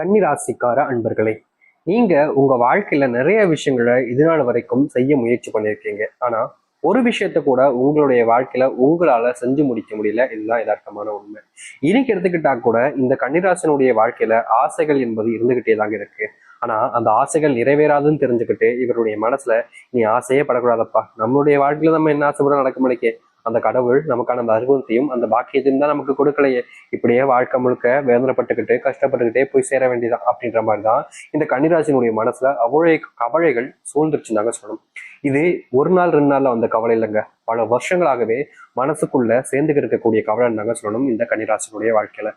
கன்னிராசிக்கார அன்பர்களே நீங்க உங்க வாழ்க்கையில நிறைய விஷயங்களை இது நாள் வரைக்கும் செய்ய முயற்சி பண்ணியிருக்கீங்க. ஆனா ஒரு விஷயத்த கூட உங்களுடைய வாழ்க்கையில உங்களால செஞ்சு முடிக்க முடியல. இதுதான் யதார்த்தமான உண்மை. இன்னைக்கு எடுத்துக்கிட்டா கூட இந்த கன்னிராசனுடைய வாழ்க்கையில ஆசைகள் என்பது இருந்துகிட்டே தாங்க இருக்கு. ஆனா அந்த ஆசைகள் நிறைவேறாதுன்னு தெரிஞ்சுக்கிட்டு இவருடைய மனசுல நீ ஆசையே படக்கூடாதப்பா. நம்மளுடைய வாழ்க்கையில நம்ம என்ன ஆசைப்பட நடக்க முடிக்க அந்த கடவுள் நமக்கான அந்த அருகத்தையும் அந்த பாக்கியத்தையும் தான் நமக்கு கொடுக்கலையே. இப்படியே வாழ்க்கை முழுக்க வேதனைப்பட்டுக்கிட்டு கஷ்டப்பட்டுக்கிட்டே போய் சேர வேண்டியதான் அப்படின்ற மாதிரி தான் இந்த கன்னிராசினுடைய மனசுல அவ்வளோ கவலைகள் சூழ்ந்துருச்சுனாங்க சொல்லணும். இது ஒரு நாள் ரெண்டு நாள்ல வந்த கவலை இல்லைங்க. பல வருஷங்களாகவே மனசுக்குள்ள சேர்ந்துக்கிட்டு இருக்கக்கூடிய கவலைன்னாங்க சொல்லணும் இந்த கன்னிராசினுடைய வாழ்க்கையில.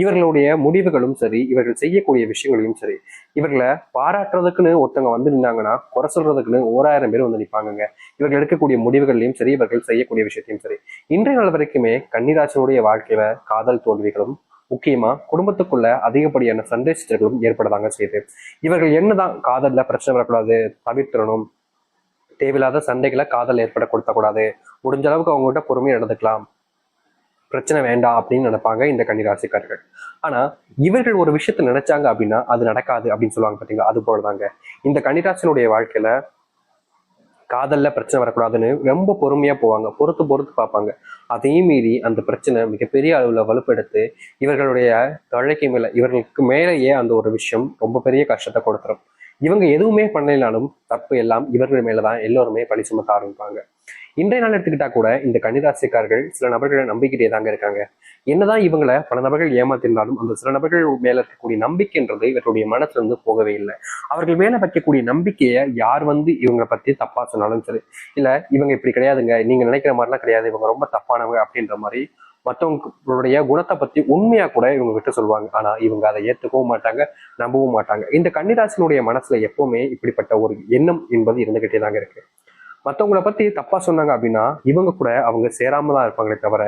இவர்களுடைய முடிவுகளும் சரி இவர்கள் செய்யக்கூடிய விஷயங்களையும் சரி இவர்களை பாராட்டுறதுக்குன்னு ஒருத்தவங்க வந்து நின்னாங்கன்னா குறை சொல்றதுக்குன்னு ஓராயிரம் பேர் வந்து நிற்பாங்கங்க இவர்கள் எடுக்கக்கூடிய முடிவுகளையும் சரி இவர்கள் செய்யக்கூடிய விஷயத்தையும் சரி. இன்றைய நாள் வரைக்குமே கன்னிராசினுடைய வாழ்க்கையில காதல் தோல்விகளும் முக்கியமா குடும்பத்துக்குள்ள அதிகப்படியான சண்டை சிற்றர்களும் ஏற்படதாங்க செய்யுது. இவர்கள் என்னதான் காதல்ல பிரச்சனை வரக்கூடாது தவிர்த்திடணும் தேவையில்லாத சண்டைகளை காதல் ஏற்பட கொடுத்தக்கூடாது. முடிஞ்ச அளவுக்கு அவங்ககிட்ட பொறுமையாக நடந்துக்கலாம். பிரச்சனை வேண்டாம் அப்படின்னு நினைப்பாங்க இந்த கன்னிராசிக்காரர்கள். ஆனா இவர்கள் ஒரு விஷயத்த நினைச்சாங்க அப்படின்னா அது நடக்காது அப்படின்னு சொல்லுவாங்க பாத்தீங்களா? அது போலதாங்க. இந்த கன்னிராசினுடைய வாழ்க்கையில காதல்ல பிரச்சனை வரக்கூடாதுன்னு ரொம்ப பொறுமையா போவாங்க. பொறுத்து பொறுத்து பார்ப்பாங்க. அதையும் மீறி அந்த பிரச்சனை மிகப்பெரிய அளவுல வலுப்பெடுத்து இவர்களுடைய தொழைக்கு மேல இவர்களுக்கு மேலேயே அந்த ஒரு விஷயம் ரொம்ப பெரிய கஷ்டத்தை கொடுத்துரும். இவங்க எதுவுமே பண்ணலைனாலும் தப்பு எல்லாம் இவர்கள் மேலதான் எல்லோருமே பழி சுமத்த ஆரம்பிப்பாங்க. இன்றைய நாள் எடுத்துக்கிட்டா கூட இந்த கன்னிராசிக்காரர்கள் சில நபர்களை நம்பிக்கிட்டே தாங்க இருக்காங்க. என்னதான் இவங்களை பல நபர்கள் ஏமாத்திருந்தாலும் அந்த சில நபர்கள் மேல இருக்கக்கூடிய நம்பிக்கைன்றது இவர்களுடைய மனசுல இருந்து போகவே இல்லை. அவர்கள் மேல வைக்கக்கூடிய நம்பிக்கையை யார் வந்து இவங்களை பத்தி தப்பா சொன்னாலும் சரி இல்ல இவங்க இப்படி கிடையாதுங்க நீங்க நினைக்கிற மாதிரிலாம் கிடையாது இவங்க ரொம்ப தப்பானவங்க அப்படின்ற மாதிரி மற்றவங்களுடைய குணத்தை பத்தி உண்மையா கூட இவங்க கிட்ட சொல்லுவாங்க. ஆனா இவங்க அதை ஏத்துக்கவும் மாட்டாங்க நம்பவும் மாட்டாங்க. இந்த கன்னிராசினுடைய மனசுல எப்பவுமே இப்படிப்பட்ட ஒரு எண்ணம் என்பது இருந்துகிட்டே தாங்க இருக்கு. மற்றவங்கள பத்தி தப்பா சொன்னாங்க அப்படின்னா இவங்க கூட அவங்க சேராம தான் இருப்பாங்களே தவிர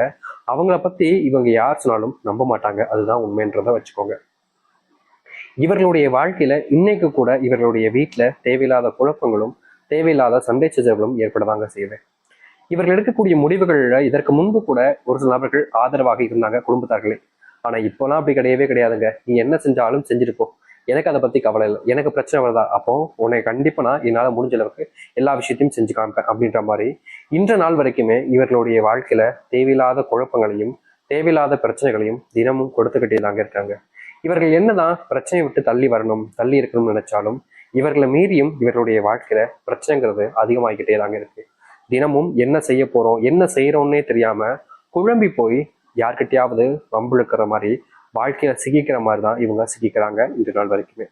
அவங்கள பத்தி இவங்க யார் சொன்னாலும் நம்ப மாட்டாங்க. அதுதான் உண்மைன்றத வச்சுக்கோங்க. இவர்களுடைய வாழ்க்கையில இன்னைக்கு கூட இவர்களுடைய வீட்டுல தேவையில்லாத குழப்பங்களும் தேவையில்லாத சண்டை சச்சரவுகளும் ஏற்படதாங்க செய்யுது. இவர்கள் எடுக்கக்கூடிய முடிவுகள்ல இதற்கு முன்பு கூட ஒரு சில நபர்கள் ஆதரவாக இருந்தாங்க குடும்பத்தார்களே. ஆனா இப்போலாம் அப்படி கிடையவே கிடையாதுங்க. நீ என்ன செஞ்சாலும் செஞ்சுட்டு எனக்கு அதை பத்தி கவலை இல்லை. எனக்கு பிரச்சனை வருதா? அப்போ உன்னை கண்டிப்பா நான் என்னால முடிஞ்ச அளவுக்கு எல்லா விஷயத்தையும் செஞ்சு காமிப்பேன் அப்படின்ற மாதிரி இன்ற நாள் வரைக்குமே இவர்களுடைய வாழ்க்கையில தேவையில்லாத குழப்பங்களையும் தேவையில்லாத பிரச்சனைகளையும் தினமும் கொடுத்துக்கிட்டே தாங்க இருக்காங்க. இவர்கள் என்னதான் பிரச்சனையை விட்டு தள்ளி வரணும் தள்ளி இருக்கணும்னு நினைச்சாலும் இவர்களை மீறியும் இவர்களுடைய வாழ்க்கையில பிரச்சனைங்கிறது அதிகமாகிக்கிட்டே தாங்க இருக்கு. தினமும் என்ன செய்ய போறோம் என்ன செய்யறோம்னே தெரியாம குழம்பி போய் யார்கிட்டயாவது வம்பிழுக்கிற மாதிரி வாழ்க்கையில சிக்கிக்கிற மாதிரி தான் இவங்க சிக்கிக்கிறாங்க இந்த நாள் வரைக்குமே.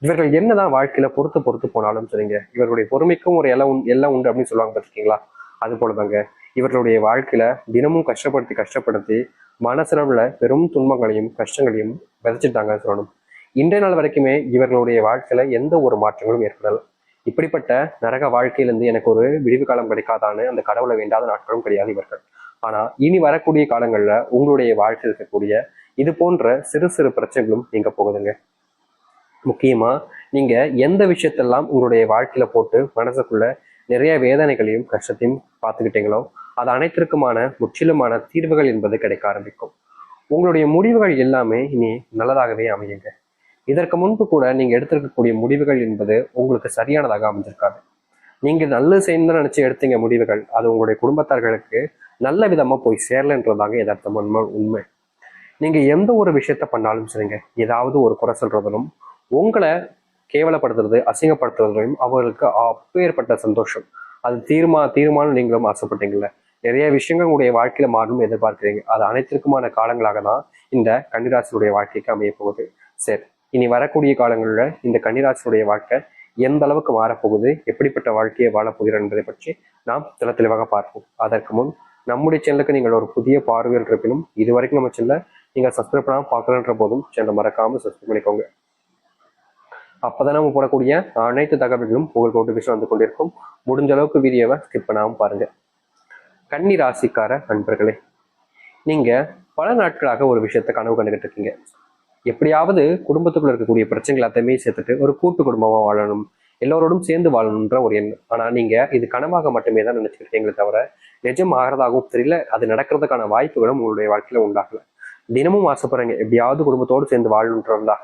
இவர்கள் என்னதான் வாழ்க்கையில பொறுத்து பொறுத்து போனாலும் சரிங்க இவர்களுடைய பொறுமைக்கும் ஒரு எல்லாம் எல்லாம் உண்டு அப்படின்னு சொல்லுவாங்க பார்த்துருக்கீங்களா? அது போலதாங்க. இவர்களுடைய வாழ்க்கையில தினமும் கஷ்டப்படுத்தி கஷ்டப்படுத்தி மனசளவுல பெரும் துன்பங்களையும் கஷ்டங்களையும் விதைச்சிட்டாங்க சொல்லணும். இன்றைய நாள் வரைக்குமே இவர்களுடைய வாழ்க்கையில எந்த ஒரு மாற்றங்களும் ஏற்படலை. இப்படிப்பட்ட நரக வாழ்க்கையிலிருந்து எனக்கு ஒரு விடிவு காலம் கிடைக்காதான்னு அந்த கடவுளை வேண்டாத நாட்களும் கிடையாது இவர்கள். ஆனா இனி வரக்கூடிய காலங்கள்ல உங்களுடைய வாழ்க்கையில் இருக்கக்கூடிய இது போன்ற சிறு சிறு பிரச்சனைகளும் நீங்க போகுதுங்க. முக்கியமா நீங்க எந்த விஷயத்தெல்லாம் உங்களுடைய வாழ்க்கையில போட்டு மனசுக்குள்ள நிறைய வேதனைகளையும் கஷ்டத்தையும் பார்த்துக்கிட்டீங்களோ அது அனைத்திற்குமான முற்றிலுமான தீர்வுகள் என்பது கிடைக்க ஆரம்பிக்கும். உங்களுடைய முடிவுகள் எல்லாமே இனி நல்லதாகவே அமையுங்க. இதற்கு முன்பு கூட நீங்க எடுத்திருக்கக்கூடிய முடிவுகள் என்பது உங்களுக்கு சரியானதாக அமைஞ்சிருக்காது. நீங்க நல்லது செய்யணும்னு நினைச்சு எடுத்தீங்க முடிவுகள் அது உங்களுடைய குடும்பத்தார்களுக்கு நல்ல விதமா போய் சேரலன்றதாங்க யதார்த்தம் உண்மை உண்மை. நீங்க எந்த ஒரு விஷயத்த பண்ணாலும் சரிங்க. ஏதாவது ஒரு குறை சொல்றதிலும் உங்களை கேவலப்படுத்துறது அசிங்கப்படுத்துறதுலையும் அவர்களுக்கு அப்பேற்பட்ட சந்தோஷம். அது தீர்மா தீர்மானம் நீங்களும் ஆசைப்பட்டீங்கல்ல. நிறைய விஷயங்கள் உங்களுடைய வாழ்க்கையில மாறணும் எதிர்பார்க்கிறீங்க. அது அனைத்திற்குமான காலங்களாக தான் இந்த கன்னிராசியுடைய வாழ்க்கைக்கு அமைய போகுது. சரி. இனி வரக்கூடிய காலங்களில் இந்த கன்னிராசினுடைய வாழ்க்கை எந்த அளவுக்கு மாறப்போகுது எப்படிப்பட்ட வாழ்க்கையை வாழப்போகிறோம் என்பதை பற்றி நாம் தெல தெளிவாக பார்ப்போம். அதற்கு முன் நம்முடைய சேனலுக்கு நீங்கள் ஒரு புதிய பார்வையில் இருப்பினும் இது வரைக்கும் நம்ம சேனலை நீங்கள் சப்ஸ்கிரைப் பண்ணாமல் பார்க்கலன்ற போதும் சேனலை மறக்காமல் சப்ஸ்கிரைப் பண்ணிக்கோங்க. அப்பதான் நம்ம போடக்கூடிய அனைத்து தகவல்களும் உங்களுக்கு நோட்டிஃபிகேஷன் வந்து கொண்டிருக்கும். முடிஞ்ச அளவுக்கு வீடியோவை ஸ்கிப் பண்ணாமல் பாருங்க. கன்னி ராசிக்கார நண்பர்களே நீங்க பல நாட்களாக ஒரு விஷயத்த கனவு கண்டுகிட்டு இருக்கீங்க. எப்படியாவது குடும்பத்துக்குள்ள இருக்கக்கூடிய பிரச்சனைகள் எல்லாத்தையுமே சேர்த்துட்டு ஒரு கூட்டு குடும்பமா வாழணும். எல்லோரோடும் சேர்ந்து வாழணுன்ற ஒரு எண்ணம். ஆனா நீங்க இது கனவாக மட்டுமே தான் நினச்சிக்கிட்டீங்களே தவிர நிஜம் ஆகிறதாகவும் தெரியல. அது நடக்கிறதுக்கான வாய்ப்புகளும் உங்களுடைய வாழ்க்கையில உண்டாகல. தினமும் ஆசைப்படுறீங்க. எப்படியாவது குடும்பத்தோடு சேர்ந்து வாழணுன்றதா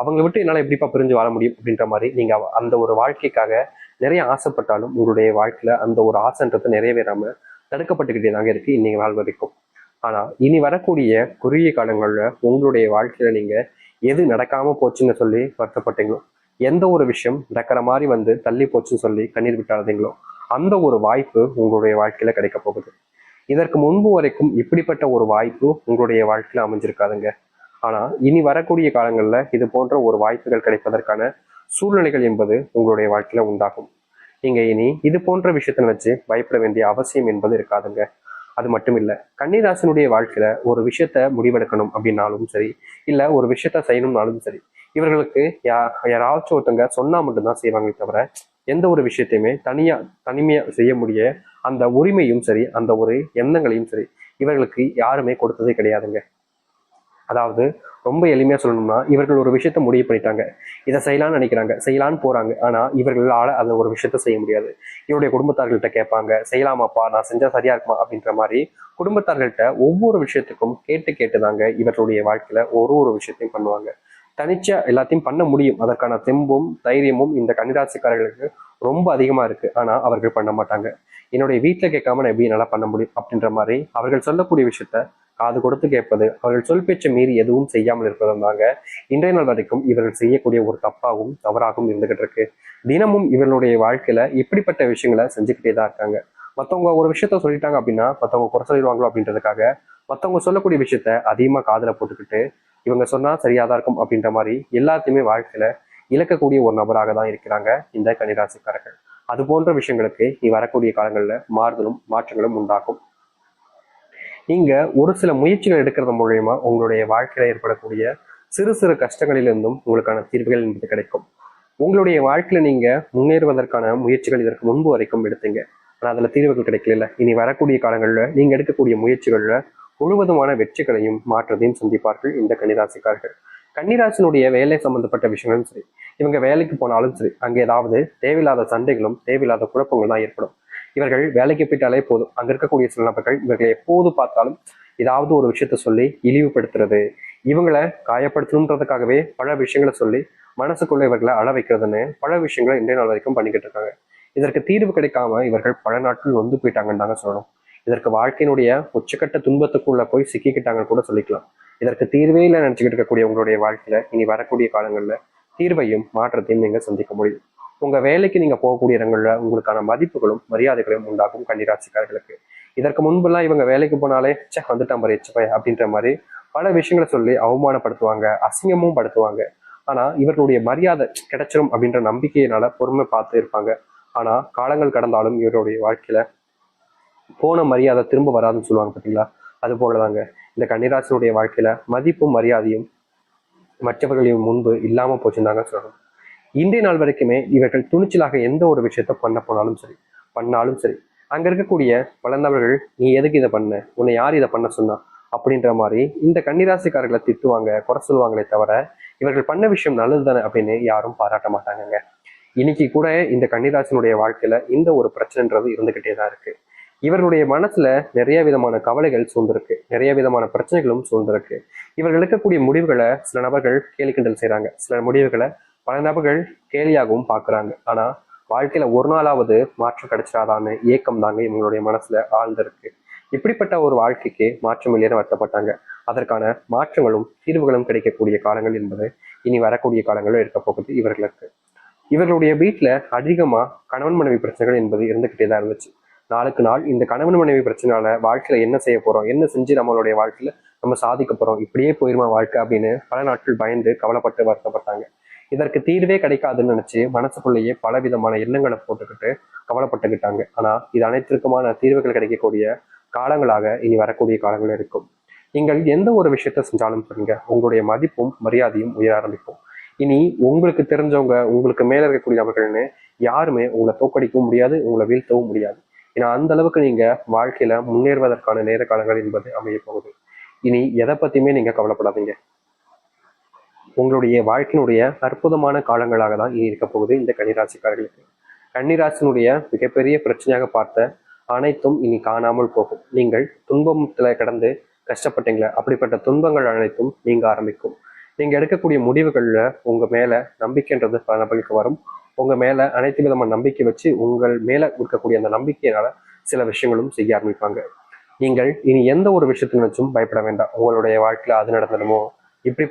அவங்களை விட்டு என்னால் எப்படிப்பா பிரிஞ்சு வாழ முடியும் அப்படின்ற மாதிரி நீங்க அந்த ஒரு வாழ்க்கைக்காக நிறைய ஆசைப்பட்டாலும் உங்களுடைய வாழ்க்கையில அந்த ஒரு ஆசைன்றது நிறைவேறாம தடுக்கப்பட்டுக்கிட்டே தாங்க இருக்கு. இன்னைக்கு நாள் வரைக்கும் ஆனா இனி வரக்கூடிய குறுகிய காலங்களில் உங்களுடைய வாழ்க்கையில நீங்க எது நடக்காமல் போச்சுன்னு சொல்லி வருத்தப்பட்டீங்களோ? எந்த ஒரு விஷயம் நடக்கிற மாதிரி வந்து தள்ளி போச்சுன்னு சொல்லி கண்ணீர் விட்டாதீங்களோ? அந்த ஒரு வாய்ப்பு உங்களுடைய வாழ்க்கையில கிடைக்க போகுது. இதற்கு முன்பு வரைக்கும் இப்படிப்பட்ட ஒரு வாய்ப்பு உங்களுடைய வாழ்க்கையில அமைஞ்சிருக்காதுங்க. ஆனா இனி வரக்கூடிய காலங்களில் இது போன்ற ஒரு வாய்ப்புகள் கிடைப்பதற்கான சூழ்நிலைகள் என்பது உங்களுடைய வாழ்க்கையில உண்டாகும். நீங்க இனி இது போன்ற விஷயத்தை வச்சு பயப்பட வேண்டிய அவசியம் என்பது இருக்காதுங்க. அது மட்டும் இல்லை கன்னிராசனுடைய வாழ்க்கையில ஒரு விஷயத்த முடிவெடுக்கணும் அப்படின்னாலும் சரி இல்ல ஒரு விஷயத்த செய்யணும்னாலும் சரி இவர்களுக்கு யா யாராச்சும் ஒருத்தங்க சொன்னா மட்டும்தான் செய்வாங்களே தவிர எந்த ஒரு விஷயத்தையுமே தனியா தனிமையா செய்ய முடிய அந்த உரிமையும் சரி அந்த ஒரு எண்ணங்களையும் சரி இவர்களுக்கு யாருமே கொடுத்ததே கிடையாதுங்க. அதாவது ரொம்ப எளிமையாக சொல்லணும்னா இவர்கள் ஒரு விஷயத்த முடிவு பண்ணிட்டாங்க. இதை செய்யலான்னு நினைக்கிறாங்க. செய்யலான்னு போகிறாங்க ஆனால் இவர்களால் அந்த ஒரு விஷயத்த செய்ய முடியாது. இவருடைய குடும்பத்தார்கள்ட்ட கேட்பாங்க செய்யலாமாப்பா? நான் செஞ்சால் சரியா இருக்குமா? அப்படின்ற மாதிரி குடும்பத்தார்கள்ட்ட ஒவ்வொரு விஷயத்துக்கும் கேட்டு கேட்டு தாங்க இவர்களுடைய வாழ்க்கையில் ஒரு ஒரு விஷயத்தையும் பண்ணுவாங்க. தனிச்சா எல்லாத்தையும் பண்ண முடியும். அதற்கான தெம்பும் தைரியமும் இந்த கன்னிராசிக்காரர்களுக்கு ரொம்ப அதிகமாக இருக்கு. ஆனால் அவர்கள் பண்ண மாட்டாங்க. என்னுடைய வீட்டில் கேட்காம நான் எப்படி என்னால பண்ண முடியும் அப்படின்ற மாதிரி அவர்கள் சொல்லக்கூடிய விஷயத்த காது கொடுத்து கேட்பது அவர்கள் சொல் பேச்சை மீறி எதுவும் செய்யாமல் இருப்பதும் தாங்க. இன்றைய நாள் வரைக்கும் இவர்கள் செய்யக்கூடிய ஒரு தப்பாகவும் தவறாகவும் இருந்துகிட்டு இருக்கு. தினமும் இவர்களுடைய வாழ்க்கையில இப்படிப்பட்ட விஷயங்களை செஞ்சுக்கிட்டே தான் இருக்காங்க. மற்றவங்க ஒரு விஷயத்த சொல்லிட்டாங்க அப்படின்னா மற்றவங்க குறை சொல்லிடுவாங்களோ அப்படின்றதுக்காக மற்றவங்க சொல்லக்கூடிய விஷயத்த அதிகமாக காதில் போட்டுக்கிட்டு இவங்க சொன்னால் சரியாக தான் இருக்கும் அப்படின்ற மாதிரி எல்லாத்தையுமே வாழ்க்கையில இழக்கக்கூடிய ஒரு நபராக தான் இருக்கிறாங்க இந்த கன்னிராசிக்காரர்கள். அது போன்ற விஷயங்களுக்கு நீ வரக்கூடிய காலங்களில் மாறுதலும் மாற்றங்களும் உண்டாகும். நீங்க ஒரு சில முயற்சிகள் எடுக்கிறது மூலயமா உங்களுடைய வாழ்க்கையில ஏற்படக்கூடிய சிறு சிறு கஷ்டங்களிலிருந்தும் உங்களுக்கான தீர்வுகள் என்பது கிடைக்கும். உங்களுடைய வாழ்க்கையில நீங்க முன்னேறுவதற்கான முயற்சிகள் இதற்கு முன்பு வரைக்கும் எடுத்தீங்க. ஆனால் அதுல தீர்வுகள் கிடைக்கல. இனி வரக்கூடிய காலங்களில் நீங்க எடுக்கக்கூடிய முயற்சிகள்ல முழுவதுமான வெற்றிகளையும் மாற்றத்தையும் சந்திப்பார்கள் இந்த கன்னிராசிக்காரர்கள். கன்னிராசினுடைய வேலை சம்பந்தப்பட்ட விஷயங்களும் சரி இவங்க வேலைக்கு போனாலும் சரி அங்கே ஏதாவது தேவையில்லாத சண்டைகளும் தேவையில்லாத குழப்பங்களும் தான் ஏற்படும். இவர்கள் வேலைக்கு போயிட்டாலே போதும். அங்கே இருக்கக்கூடிய சில நபர்கள் இவர்களை எப்போது பார்த்தாலும் ஏதாவது ஒரு விஷயத்த சொல்லி இழிவுபடுத்துறது இவங்களை காயப்படுத்தணுன்றதுக்காகவே பல விஷயங்களை சொல்லி மனசுக்குள்ள இவர்களை அள வைக்கிறதுன்னு பல விஷயங்களை இன்றைய நாள் வரைக்கும் பண்ணிக்கிட்டு இருக்காங்க. இதற்கு தீர்வு கிடைக்காம இவர்கள் பல நாட்கள் வந்து போயிட்டாங்கன்னு தாங்க சொல்லணும். இதற்கு வாழ்க்கையினுடைய உச்சக்கட்ட துன்பத்துக்குள்ள போய் சிக்கிக்கிட்டாங்கன்னு கூட சொல்லிக்கலாம். இதற்கு தீர்வே இல்லை நினச்சிக்கிட்டு இருக்கக்கூடிய உங்களுடைய வாழ்க்கையில இனி வரக்கூடிய காலங்களில் தீர்வையும் மாற்றத்தையும் நீங்கள் சந்திக்க முடியும். உங்க வேலைக்கு நீங்க போகக்கூடிய இடங்களில் உங்களுக்கான மதிப்புகளும் மரியாதைகளும் உண்டாகும் கன்னிராசிக்காரர்களுக்கு. இதற்கு முன்பெல்லாம் இவங்க வேலைக்கு போனாலே சே வந்துட்டான் பாரு எச்சப்பை அப்படின்ற மாதிரி பல விஷயங்களை சொல்லி அவமானப்படுத்துவாங்க அசிங்கமும் படுத்துவாங்க. ஆனா இவர்களுடைய மரியாதை கிடைச்சிரும் அப்படின்ற நம்பிக்கையினால பொறுமை பார்த்து இருப்பாங்க. ஆனா காலங்கள் கடந்தாலும் இவருடைய வாழ்க்கையில போன மரியாதை திரும்ப வராதுன்னு சொல்லுவாங்க பார்த்தீங்களா? அது போலதாங்க. இந்த கன்னிராசனுடைய வாழ்க்கையில மதிப்பும் மரியாதையும் மற்றவர்களின் முன்பு இல்லாம போச்சுன்னு தாங்க சொல்லணும். இன்றைய நாள் வரைக்குமே இவர்கள் துணிச்சலாக எந்த ஒரு விஷயத்த பண்ண போனாலும் சரி பண்ணாலும் சரி அங்க இருக்கக்கூடிய பல நீ எதுக்கு இதை பண்ண? உன்னை யார் இதை பண்ண சொன்னா? அப்படின்ற மாதிரி இந்த கன்னிராசிக்காரர்களை திட்டுவாங்க குறை சொல்லுவாங்களே தவிர இவர்கள் பண்ண விஷயம் நல்லது தானே அப்படின்னு யாரும் பாராட்ட மாட்டாங்கங்க. இன்னைக்கு கூட இந்த கன்னிராசினுடைய வாழ்க்கையில இந்த ஒரு பிரச்சனைன்றது இருந்துகிட்டே தான் இருக்கு. இவர்களுடைய மனசுல நிறைய விதமான கவலைகள் சூழ்ந்திருக்கு. நிறைய விதமான பிரச்சனைகளும் சூழ்ந்திருக்கு. இவர்கள் எடுக்கக்கூடிய முடிவுகளை சில நபர்கள் கேலி கிண்டல் செய்யறாங்க சில முடிவுகளை பல நபர்கள் கேலியாகவும் பார்க்கறாங்க. ஆனா வாழ்க்கையில ஒரு நாளாவது மாற்றம் கிடைச்சிடாதான்னு ஏக்கம் தாங்க இவங்களுடைய மனசுல ஆழ்ந்திருக்கு. இப்படிப்பட்ட ஒரு வாழ்க்கைக்கு மாற்றம் இல்லைன்னு வருத்தப்பட்டாங்க. அதற்கான மாற்றங்களும் தீர்வுகளும் கிடைக்கக்கூடிய காலங்கள் என்பது இனி வரக்கூடிய காலங்களும் இருக்க போகுது இவர்களுக்கு. இவர்களுடைய வீட்டுல அதிகமா கணவன் மனைவி பிரச்சனைகள் என்பது இருந்துகிட்டே தான் இருந்துச்சு. நாளுக்கு நாள் இந்த கணவன் மனைவி பிரச்சனையால வாழ்க்கையில என்ன செய்ய போறோம்? என்ன செஞ்சு நம்மளுடைய வாழ்க்கையில நம்ம சாதிக்க போறோம்? இப்படியே போயிருமா வாழ்க்கை அப்படின்னு பல நாட்கள் பயந்து கவலைப்பட்டு வருத்தப்பட்டாங்க. இதற்கு தீர்வே கிடைக்காதுன்னு நினைச்சு மனசுக்குள்ளேயே பல விதமான எண்ணங்களை போட்டுக்கிட்டு கவலைப்பட்டுக்கிட்டாங்க. ஆனா இது அனைத்திற்குமான தீர்வுகள் கிடைக்கக்கூடிய காலங்களாக இனி வரக்கூடிய காலங்கள் இருக்கும். நீங்கள் எந்த ஒரு விஷயத்த செஞ்சாலும் சொல்லுங்க உங்களுடைய மதிப்பும் மரியாதையும் உயர ஆரம்பிக்கும். இனி உங்களுக்கு தெரிஞ்சவங்க உங்களுக்கு மேல இருக்கக்கூடிய நபர்கள்னு யாருமே உங்களை தோக்கடிக்கவும் முடியாது உங்களை வீழ்த்தவும் முடியாது. ஏன்னா அந்த அளவுக்கு நீங்க வாழ்க்கையில முன்னேறுவதற்கான நேர காலங்கள் என்பது அமைய போகுது. இனி எதை பத்தியுமே நீங்க கவலைப்படாதீங்க. உங்களுடைய வாழ்க்கையினுடைய அற்புதமான காலங்களாக தான் இனி இருக்க போகுது இந்த கன்னிராசிக்காரர்களுக்கு. கன்னிராசினுடைய மிகப்பெரிய பிரச்சனையாக பார்த்த அனைத்தும் இனி காணாமல் போகும். நீங்கள் துன்பத்துல கடந்து கஷ்டப்பட்டீங்களே அப்படிப்பட்ட துன்பங்கள் அனைத்தும் நீங்க ஆரம்பிக்கும். நீங்கள் எடுக்கக்கூடிய முடிவுகள்ல உங்க மேல நம்பிக்கைன்றது பல நபர்களுக்கு வரும். உங்க மேல அனைத்து விதமான நம்பிக்கை வச்சு உங்கள் மேல இருக்கக்கூடிய அந்த நம்பிக்கையினால சில விஷயங்களும் செய்ய ஆரம்பிப்பாங்க. நீங்கள் இனி எந்த ஒரு விஷயத்தை நினைச்சும் பயப்பட வேண்டாம். உங்களுடைய வாழ்க்கையில அது நடந்துடுமோ? இப்படி